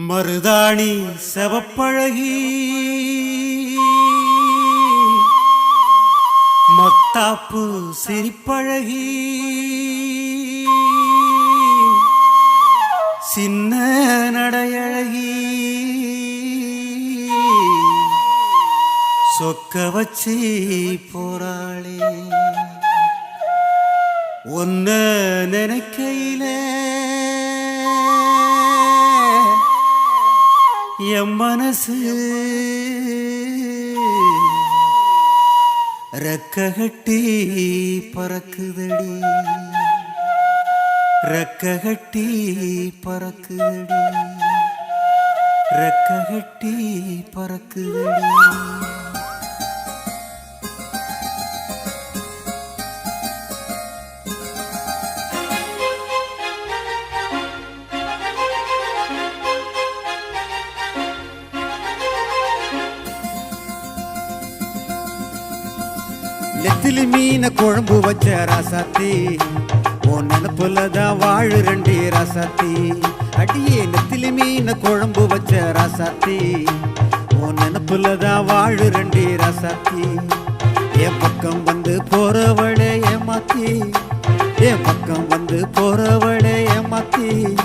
மருதாணி செவப்பழகி. மத்தாப்பு சிரிப்பழகி. சின்ன நடையழகி. சொக்க வச்சு போராளி. ஒன்ன நினைக்கையிலே என் மனசு. ரக்ககட்டி பறக்குதடி. ரக்ககட்டி பறக்குதடி. ரெக்ககட்டி பறக்குதடி. நெத்திலி மீன குழம்பு வச்ச ராசாத்தி. உன் நினப்புல தான் வாழு ரெண்டு ராசாத்தி. அடியே நெத்திலி மீன குழம்பு வச்ச ராசாத்தி. உன் நினப்புல தான் வாழு ரெண்டு ராசாத்தி. என் பக்கம் வந்து போறவளே ஏமாத்தி என் பக்கம் வந்து போறவளே ஏமாத்தி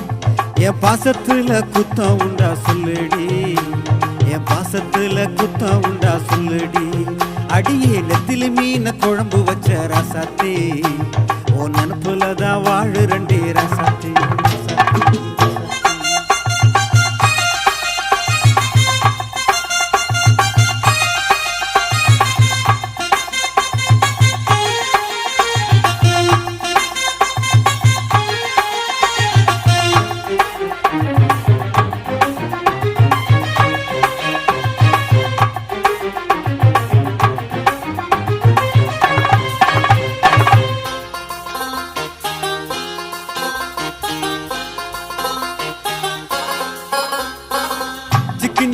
என் பாசத்துல குத்தம் உண்டா சொல்லுடி. என் பாசத்துல குத்தம் உண்டா சொல்லுடி. அடியே நெத்திலி மீன குழம்பு வச்ச ரசாத்தி. உன் நினப்புல தான் வாழு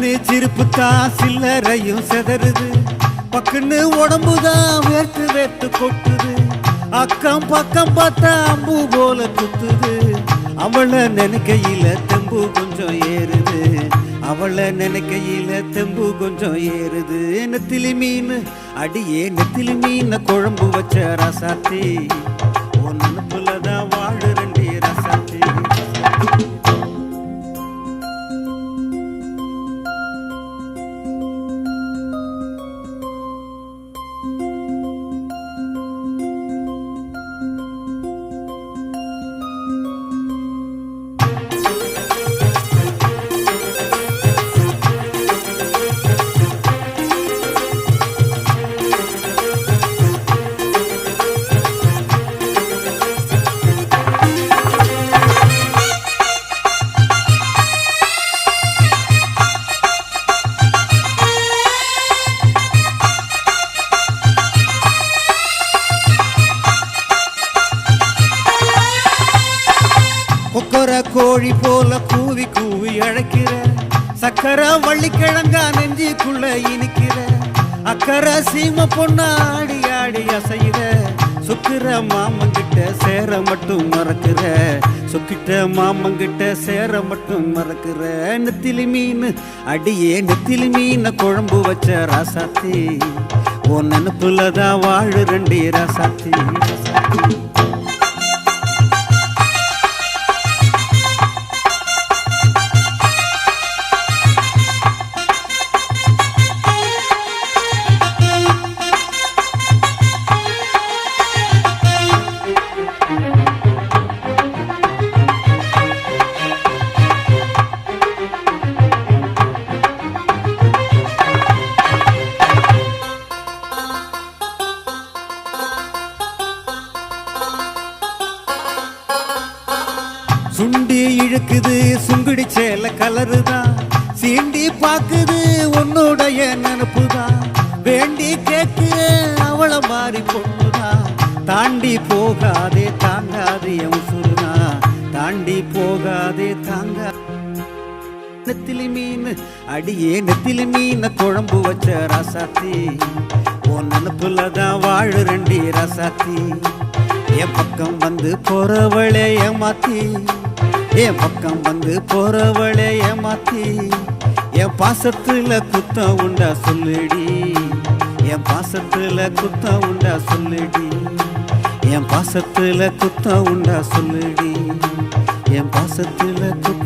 சிக்குன்னு சிரிப்பு தான் சில்லறையும் செதறுது. பக்குன்னு உடம்பு தான் வேர்த்து வேர்த்து கொட்டுது. அக்கம் பக்கம் பார்த்தா அம்பு போல குத்துது அவளை நினைக்கையில தெம்பு கொஞ்சம் ஏறுது. அவளை நினைக்கையில தெம்பு கொஞ்சம் ஏறுது. நெத்திலி மீன் அடியே நெத்திலி மீன் குழம்பு வச்ச ரசாத்தி. கோழி போல கூவி கூவி அழைக்கிற. சக்கர வள்ளிக்கிழங்கா நெஞ்சிக்குள்ள இனிக்கிற. அக்கறை சீம பொண்ணா ஆடி ஆடி அசைகிற சுக்கிற மாமங்கிட்ட சேர மட்டும் மறக்கிற. சொக்கிட்ட மாமங்கிட்ட சேர மட்டும் மறக்கிற. நெத்திலி மீன் அடியே நெத்திலி மீன் குழம்பு வச்ச ராசாத்தி. உன் நினப்புல தான் வாழு ரெண்டு ராசாத்தி ராசாத்தி. சுண்டி இழுக்குது சுங்குடி சேல கலருதான் சீண்டி பாக்குது உன்னுடைய நினப்புதான் வேண்டி கேட்கு அவளை மாறி பொண்ணுதான் தாண்டி போகாதே தாங்காதே என் தாண்டி போகாதே தாங்க. நெத்திலி மீன் அடியே நெத்திலி மீன் குழம்பு வச்ச ரசாத்தி. உன் நினப்புல தான் வாழு ரெண்டி ரசாத்தி. என் பக்கம் வந்து போறவளே ஏமாத்தி. என் பக்கம் வந்து போறவளே ஏமாத்தி என் பாசத்துல குத்த உண்டா சொல்லுடி. என் பாசத்துல குத்த உண்டா சொல்லுடி. என் பாசத்துல குத்த உண்டா சொல்லுடி. என் பாசத்துல குத்த